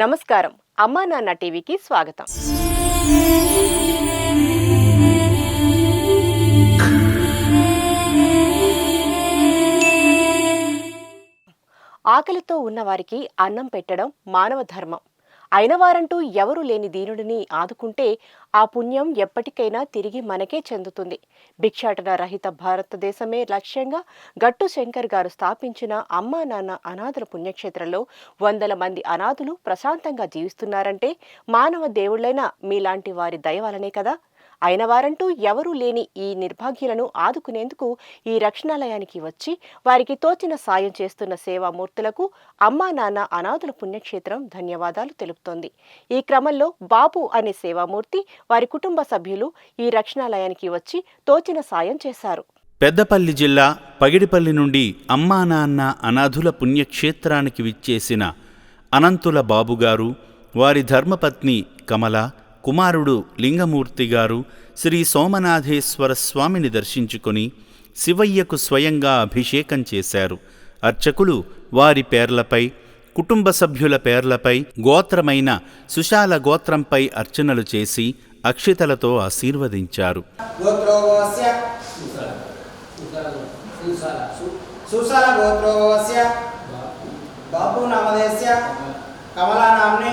నమస్కారం. అమ్మా నాన్న టీవీకి స్వాగతం. ఆకలితో ఉన్నవారికి అన్నం పెట్టడం మానవ ధర్మం. అయినవారంటూ ఎవరు లేని దీనుడిని ఆదుకుంటే ఆ పుణ్యం ఎప్పటికైనా తిరిగి మనకే చెందుతుంది. భిక్షాటన రహిత భారతదేశమే లక్ష్యంగా గట్టు శంకర్ గారు స్థాపించిన అమ్మా నాన్న అనాథల పుణ్యక్షేత్రంలో వందల మంది అనాథులు ప్రశాంతంగా జీవిస్తున్నారంటే మానవ దేవుళ్ళైన మీలాంటి వారి దయవలనే కదా? అయిన వారంటూ ఎవరూ లేని ఈ నిర్భాగ్యులను ఆదుకునేందుకు ఈ రక్షణాలయానికి వచ్చి వారికి తోచిన సాయం చేస్తున్న సేవామూర్తులకు అమ్మా నాన్న అనాథుల పుణ్యక్షేత్రం ధన్యవాదాలు తెలుపుతోంది. ఈ క్రమంలో బాబు అనే సేవామూర్తి వారి కుటుంబ సభ్యులు ఈ రక్షణాలయానికి వచ్చి తోచిన సాయం చేశారు. పెద్దపల్లి జిల్లా పగిడిపల్లి నుండి అమ్మా నాన్న అనాథుల పుణ్యక్షేత్రానికి విచ్చేసిన అనంతుల బాబుగారు వారి ధర్మపత్ని కమల కుమారుడు లింగమూర్తి గారు శ్రీ సోమనాథేశ్వర స్వామిని దర్శించుకొని శివయ్యకు స్వయంగా అభిషేకం చేశారు. అర్చకులు వారి పేర్లపై కుటుంబ సభ్యుల పేర్లపై గోత్రమైన సుశాల గోత్రంపై అర్చనలు చేసి అక్షితలతో ఆశీర్వదించారు. బాపు కమలా నామ్ని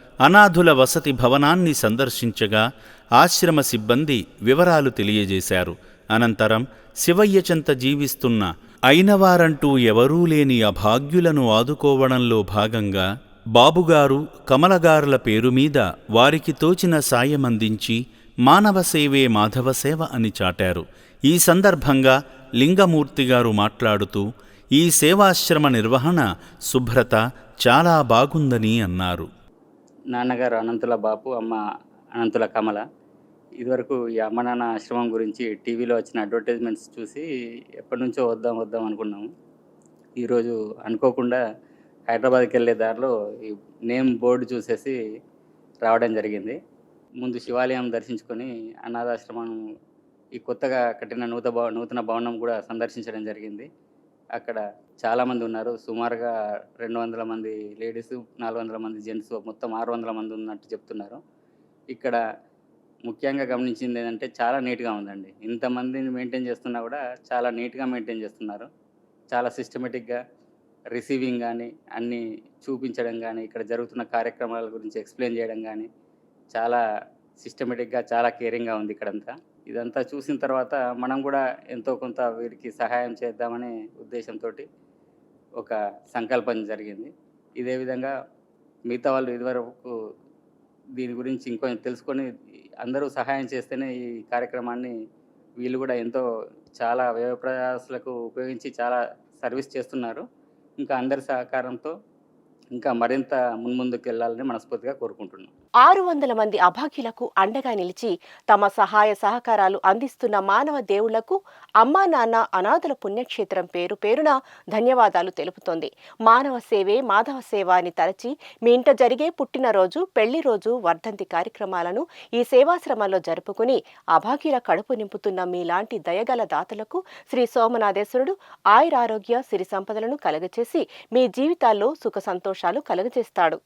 అనాథుల వసతి భవనాన్ని సందర్శించగా ఆశ్రమ సిబ్బంది వివరాలు తెలియజేశారు. అనంతరం శివయ్య చెంత జీవిస్తున్న అయినవారంటూ ఎవరూ లేని అభాగ్యులను ఆదుకోవడంలో భాగంగా బాబుగారు కమలగారుల పేరు మీద వారికి తోచిన సాయం అందించి మానవ సేవే మాధవ సేవ అని చాటారు. ఈ సందర్భంగా లింగమూర్తిగారు మాట్లాడుతూ ఈ సేవాశ్రమ నిర్వహణ శుభ్రత చాలా బాగుందని అన్నారు. నాన్నగారు అనంతుల బాపు అమ్మ అనంతుల కమల. ఇదివరకు ఈ అమ్మ నాన్న ఆశ్రమం గురించి టీవీలో వచ్చిన అడ్వర్టైజ్మెంట్స్ చూసి ఎప్పటి నుంచో వద్దాం వద్దాం అనుకున్నాము. ఈరోజు అనుకోకుండా హైదరాబాద్కి వెళ్ళే దారిలో ఈ నేమ్ బోర్డు చూసేసి రావడం జరిగింది. ముందు శివాలయం దర్శించుకొని అనాథాశ్రమం ఈ కొత్తగా కట్టిన నూత భవ నూతన భవనం కూడా సందర్శించడం జరిగింది. అక్కడ చాలామంది ఉన్నారు. సుమారుగా రెండు వందల మంది లేడీస్ నాలుగు వందల మంది జెంట్స్ మొత్తం ఆరు వందల మంది ఉన్నట్టు చెప్తున్నారు. ఇక్కడ ముఖ్యంగా గమనించింది ఏంటంటే చాలా నీట్గా ఉందండి. ఇంతమందిని మెయింటైన్ చేస్తున్నా కూడా చాలా నీట్గా మెయింటైన్ చేస్తున్నారు. చాలా సిస్టమేటిక్గా రిసీవింగ్ కానీ అన్నీ చూపించడం కానీ ఇక్కడ జరుగుతున్న కార్యక్రమాల గురించి ఎక్స్ప్లెయిన్ చేయడం కానీ చాలా సిస్టమేటిక్గా చాలా కేరింగ్గా ఉంది ఇక్కడంతా. ఇదంతా చూసిన తర్వాత మనం కూడా ఎంతో కొంత వీరికి సహాయం చేద్దామనే ఉద్దేశంతో ఒక సంకల్పం జరిగింది. ఇదే విధంగా మిగతా వాళ్ళు ఇదివరకు దీని గురించి ఇంకొంచెం తెలుసుకొని అందరూ సహాయం చేస్తేనే ఈ కార్యక్రమాన్ని వీళ్ళు కూడా ఎంతో చాలా వ్యవప్రయాసులకు ఉపయోగించి చాలా సర్వీస్ చేస్తున్నారు. ఇంకా అందరి సహకారంతో ఇంకా మరింత మున్ముందుకు వెళ్ళాలని మనస్ఫూర్తిగా కోరుకుంటున్నాం. ఆరు వందల మంది అభాగ్యులకు అండగా నిలిచి తమ సహాయ సహకారాలు అందిస్తున్న మానవ దేవుళ్ళకు అమ్మా నాన్న అనాథల పుణ్యక్షేత్రం పేరు పేరున ధన్యవాదాలు తెలుపుతోంది. మానవ సేవే మాధవ సేవ అని తలచి మీ ఇంట జరిగే పుట్టినరోజు పెళ్ళి రోజు వర్ధంతి కార్యక్రమాలను ఈ సేవాశ్రమంలో జరుపుకుని అభాగ్యుల కడుపు నింపుతున్న మీలాంటి దయగల దాతలకు శ్రీ సోమనాథేశ్వరుడు ఆయురారోగ్య సిరి సంపదలను కలగచేసి మీ జీవితాల్లో సుఖ సంతోషాలు కలుగజేస్తాడు.